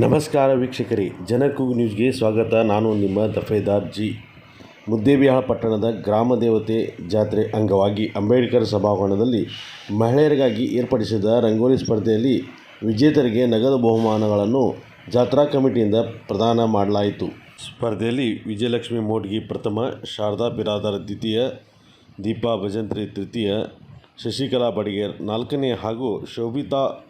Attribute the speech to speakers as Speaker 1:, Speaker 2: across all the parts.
Speaker 1: ನಮಸ್ಕಾರ ವೀಕ್ಷಕರೇ ಜನಕು ನ್ಯೂಸ್ಗೆ ಸ್ವಾಗತ. ನಾನು ನಿಮ್ಮ ದಫೇದಾರ್ ಜಿ. ಮುದ್ದೇಬಿಹಾಳ ಪಟ್ಟಣದ ಗ್ರಾಮ ದೇವತೆ ಜಾತ್ರೆ ಅಂಗವಾಗಿ ಅಂಬೇಡ್ಕರ್ ಸಭಾಂಗಣದಲ್ಲಿ ಮಹಿಳೆಯರಿಗಾಗಿ ಏರ್ಪಡಿಸಿದ ರಂಗೋಲಿ ಸ್ಪರ್ಧೆಯಲ್ಲಿ ವಿಜೇತರಿಗೆ ನಗದು ಬಹುಮಾನಗಳನ್ನು ಜಾತ್ರಾ ಕಮಿಟಿಯಿಂದ ಪ್ರದಾನ ಮಾಡಲಾಯಿತು. ಸ್ಪರ್ಧೆಯಲ್ಲಿ ವಿಜಯಲಕ್ಷ್ಮಿ ಮೋಟ್ಗಿ ಪ್ರಥಮ, ಶಾರದಾ ಬಿರಾದರ್ ದ್ವಿತೀಯ, ದೀಪಾ ಭಜಂತ್ರಿ ತೃತೀಯ, ಶಶಿಕಲಾ ಬಡಿಗೇರ್ ನಾಲ್ಕನೇ ಹಾಗೂ ಶೋಭಿತಾ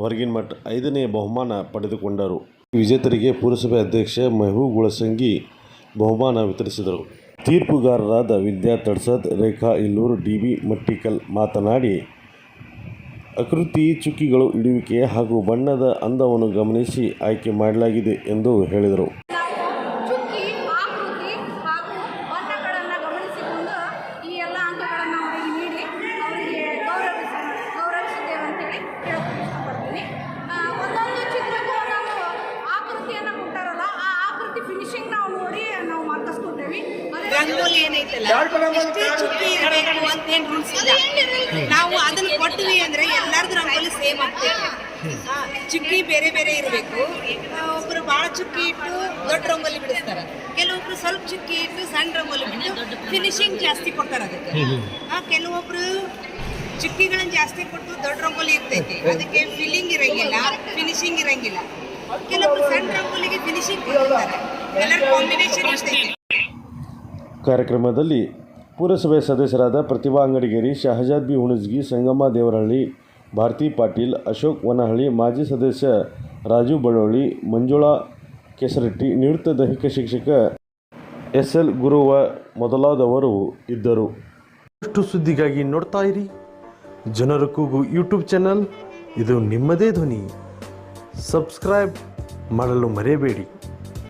Speaker 1: ಹೊರಗಿನಮಠ್ ಐದನೇ ಬಹುಮಾನ ಪಡೆದುಕೊಂಡರು. ವಿಜೇತರಿಗೆ ಪುರಸಭೆ ಅಧ್ಯಕ್ಷ ಮೆಹಬೂಬ್ ಗುಳಸಂಗಿ ಬಹುಮಾನ ವಿತರಿಸಿದರು. ತೀರ್ಪುಗಾರರಾದ ವಿದ್ಯಾ ತಡ್ಸದ್, ರೇಖಾ ಇಲ್ಲೂರು ಡಿ ಬಿ ಮಟ್ಟಿಕಲ್ ಮಾತನಾಡಿ ಆಕೃತಿ ಚುಕ್ಕಿಗಳು ಇಡುವಿಕೆ ಹಾಗೂ ಬಣ್ಣದ ಅಂದವನ್ನು ಗಮನಿಸಿ ಆಯ್ಕೆ ಮಾಡಲಾಗಿದೆ ಎಂದು ಹೇಳಿದರು.
Speaker 2: ರಂಗೋಲಿ ಏನೈತಲ್ಲ ಎಷ್ಟೇ ಚುಕ್ಕಿ ಇರಬೇಕು ಅಂತ ಏನ್ ರೂಲ್ಸ್ ಇಲ್ಲ. ನಾವು ಅದನ್ನ ಕೊಟ್ವಿ ಅಂದ್ರೆ ಎಲ್ಲಾರ್ದು ರಂಗೋಲಿ ಸೇಮ್ ಆಗ್ತೈತೆ ಚುಕ್ಕಿ ಬೇರೆ ಬೇರೆ ಇರಬೇಕು. ಒಬ್ರು ಬಹಳ ಚುಕ್ಕಿ ಇಟ್ಟು ದೊಡ್ಡ ರಂಗೋಲಿ ಬಿಡಿಸ್ತಾರ. ಕೆಲವೊಬ್ರು ಸ್ವಲ್ಪ ಚುಕ್ಕಿ ಇಟ್ಟು ಸಣ್ಣ ರಂಗೋಲಿ ಬಿಟ್ಟು ಫಿನಿಶಿಂಗ್ ಜಾಸ್ತಿ ಕೊಡ್ತಾರೆ ಅದಕ್ಕೆ. ಆ, ಕೆಲವೊಬ್ರು ಚುಕ್ಕಿಗಳನ್ನ ಜಾಸ್ತಿ ಕೊಟ್ಟು ದೊಡ್ಡ ರಂಗೋಲಿ ಇರ್ತೈತಿ. ಅದಕ್ಕೆ ಫಿಲ್ಲಿಂಗ್ ಇರಂಗಿಲ್ಲ ಫಿನಿಶಿಂಗ್ ಇರಂಗಿಲ್ಲ. ಕೆಲವೊಬ್ರು ಸಣ್ಣ ರಂಗೋಲಿಗೆ ಫಿನಿಶಿಂಗ್ ಕೊಡ್ತಾರೆ ಕಲರ್ ಕಾಂಬಿನೇಷನ್ ಇರ್ತೈತಿ
Speaker 1: ಕಾರ್ಯಕ್ರಮದಲ್ಲಿ ಪುರಸಭೆ ಸದಸ್ಯರಾದ ಪ್ರತಿಭಾ ಅಂಗಡಿಗೇರಿ ಶಹಜಾದ್ ಬಿ ಹುಣಸ್ಗಿ, ಸಂಗಮ್ಮ ದೇವರಹಳ್ಳಿ, ಭಾರತಿ ಪಾಟೀಲ್, ಅಶೋಕ್ ವನಹಳ್ಳಿ, ಮಾಜಿ ಸದಸ್ಯ ರಾಜು ಬಳೋಳಿ ಮಂಜುಳಾ ಕೆಸರಟ್ಟಿ, ನಿವೃತ್ತ ದೈಹಿಕ ಶಿಕ್ಷಕ ಎಸ್ ಎಲ್ ಗುರುವ ಮೊದಲಾದವರು ಇದ್ದರು. ಅಷ್ಟು ಸುದ್ದಿಗಾಗಿ ನೋಡ್ತಾ ಇರಿ. ಜನರ ಕೂಗು ಯೂಟ್ಯೂಬ್ ಚಾನಲ್. ಇದು ನಿಮ್ಮದೇ ಧ್ವನಿ. ಸಬ್ಸ್ಕ್ರೈಬ್ ಮಾಡಲು ಮರೆಯಬೇಡಿ.